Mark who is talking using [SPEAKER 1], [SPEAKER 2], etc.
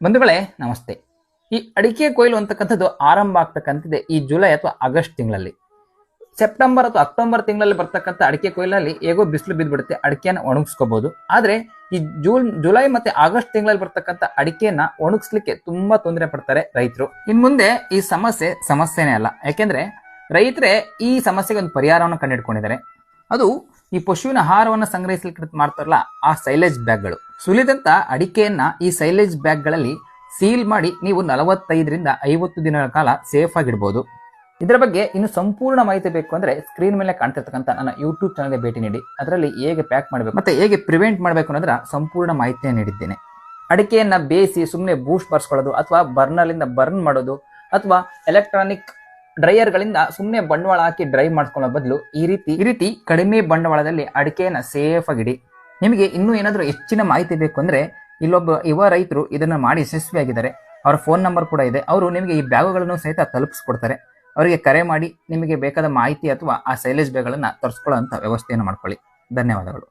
[SPEAKER 1] ಬಂಧುಗಳೇ, ನಮಸ್ತೆ. ಈ ಅಡಿಕೆ ಕೊಯ್ಲು ಅಂತಕ್ಕಂಥದ್ದು ಆರಂಭ ಆಗ್ತಕ್ಕಂಥದ್ದೇ ಈ ಜುಲೈ ಅಥವಾ ಆಗಸ್ಟ್ ತಿಂಗಳಲ್ಲಿ. ಸೆಪ್ಟೆಂಬರ್ ಅಥವಾ ಅಕ್ಟೋಬರ್ ತಿಂಗಳಲ್ಲಿ ಬರ್ತಕ್ಕಂಥ ಅಡಿಕೆ ಕೊಯ್ಲಲ್ಲಿ ಹೇಗೋ ಬಿಸಿಲು ಬಿದ್ದುಬಿಡುತ್ತೆ ಅಡಿಕೆಯನ್ನು ಒಣಗಿಸ್ಕೋಬಹುದು ಆದರೆ ಈ ಜೂನ್ ಜುಲೈ ಮತ್ತೆ ಆಗಸ್ಟ್ ತಿಂಗಳಲ್ಲಿ ಬರ್ತಕ್ಕಂಥ ಅಡಿಕೆನ ಒಣಗಿಸ್ಲಿಕ್ಕೆ ತುಂಬಾ ತೊಂದರೆ ಪಡ್ತಾರೆ ರೈತರು. ಇನ್ ಮುಂದೆ ಈ ಸಮಸ್ಯೆ, ಸಮಸ್ಯೆನೇ ಅಲ್ಲ. ಯಾಕೆಂದ್ರೆ ರೈತರೇ ಈ ಸಮಸ್ಯೆಗೆ ಒಂದು ಪರಿಹಾರವನ್ನು ಕಂಡುಹಿಡ್ಕೊಂಡಿದ್ದಾರೆ ಅದು ಈ ಪಶುವಿನ ಆಹಾರವನ್ನು ಸಂಗ್ರಹಿಸಲಿಕ್ಕೆ ಮಾಡ್ತಾರಲ್ಲ, ಆ ಸೈಲೇಜ್ ಬ್ಯಾಗ್ಗಳು ಸುಲಿದಂತ ಅಡಿಕೆಯನ್ನ ಈ ಸೈಲೇಜ್ ಬ್ಯಾಗ್ಗಳಲ್ಲಿ ಸೀಲ್ ಮಾಡಿ ನೀವು ನಲವತ್ತೈದರಿಂದ ಐವತ್ತು ದಿನಗಳ ಕಾಲ ಸೇಫ್ ಆಗಿಡ್ಬೋದು. ಇದರ ಬಗ್ಗೆ ಇನ್ನು ಸಂಪೂರ್ಣ ಮಾಹಿತಿ ಬೇಕು ಅಂದ್ರೆ ಸ್ಕ್ರೀನ್ ಮೇಲೆ ಕಾಣ್ತಿರ್ತಕ್ಕಂಥ ನನ್ನ ಯೂಟ್ಯೂಬ್ ಚಾನಲ್ಗೆ ಭೇಟಿ ನೀಡಿ. ಅದರಲ್ಲಿ ಹೇಗೆ ಪ್ಯಾಕ್ ಮಾಡಬೇಕು, ಮತ್ತೆ ಹೇಗೆ ಪ್ರಿವೆಂಟ್ ಮಾಡಬೇಕು ಅನ್ನೋದರ ಸಂಪೂರ್ಣ ಮಾಹಿತಿಯನ್ನು ನೀಡಿದ್ದೇನೆ. ಅಡಿಕೆಯನ್ನು ಬೇಯಿಸಿ ಸುಮ್ಮನೆ ಬೂಸ್ಟ್ ಬರ್ಸ್ಕೊಳ್ಳೋದು ಅಥವಾ ಬರ್ನಲ್ಲಿಂದ ಬರ್ನ್ ಮಾಡೋದು ಅಥವಾ ಎಲೆಕ್ಟ್ರಾನಿಕ್ ಡ್ರೈಯರ್ಗಳಿಂದ ಸುಮ್ಮನೆ ಬಂಡವಾಳ ಹಾಕಿ ಡ್ರೈ ಮಾಡ್ಕೊಳ್ಳೋ ಬದಲು ಈ ರೀತಿ ಈ ರೀತಿ ಕಡಿಮೆ ಬಂಡವಾಳದಲ್ಲಿ ಅಡಿಕೆಯನ್ನ ಸೇಫ್ ಆಗಿಡಿ ನಿಮಗೆ ಇನ್ನೂ ಏನಾದರೂ ಹೆಚ್ಚಿನ ಮಾಹಿತಿ ಬೇಕು ಅಂದ್ರೆ ಇಲ್ಲೊಬ್ಬ ಯುವ ರೈತರು ಇದನ್ನ ಮಾಡಿ ಯಶಸ್ವಿಯಾಗಿದ್ದಾರೆ ಅವರ ಫೋನ್ ನಂಬರ್ ಕೂಡ ಇದೆ. ಅವರು ನಿಮಗೆ ಈ ಬ್ಯಾಗುಗಳನ್ನು ಸಹಿತ ತಲುಪಿಸ್ಕೊಡ್ತಾರೆ. ಅವರಿಗೆ ಕರೆ ಮಾಡಿ ನಿಮಗೆ ಬೇಕಾದ ಮಾಹಿತಿ ಅಥವಾ ಆ ಸೈಲೇಜ್ ಬ್ಯಾಗ್ಗಳನ್ನ ತರಿಸ್ಕೊಳ್ಳೋ ವ್ಯವಸ್ಥೆಯನ್ನು ಮಾಡ್ಕೊಳ್ಳಿ. ಧನ್ಯವಾದಗಳು.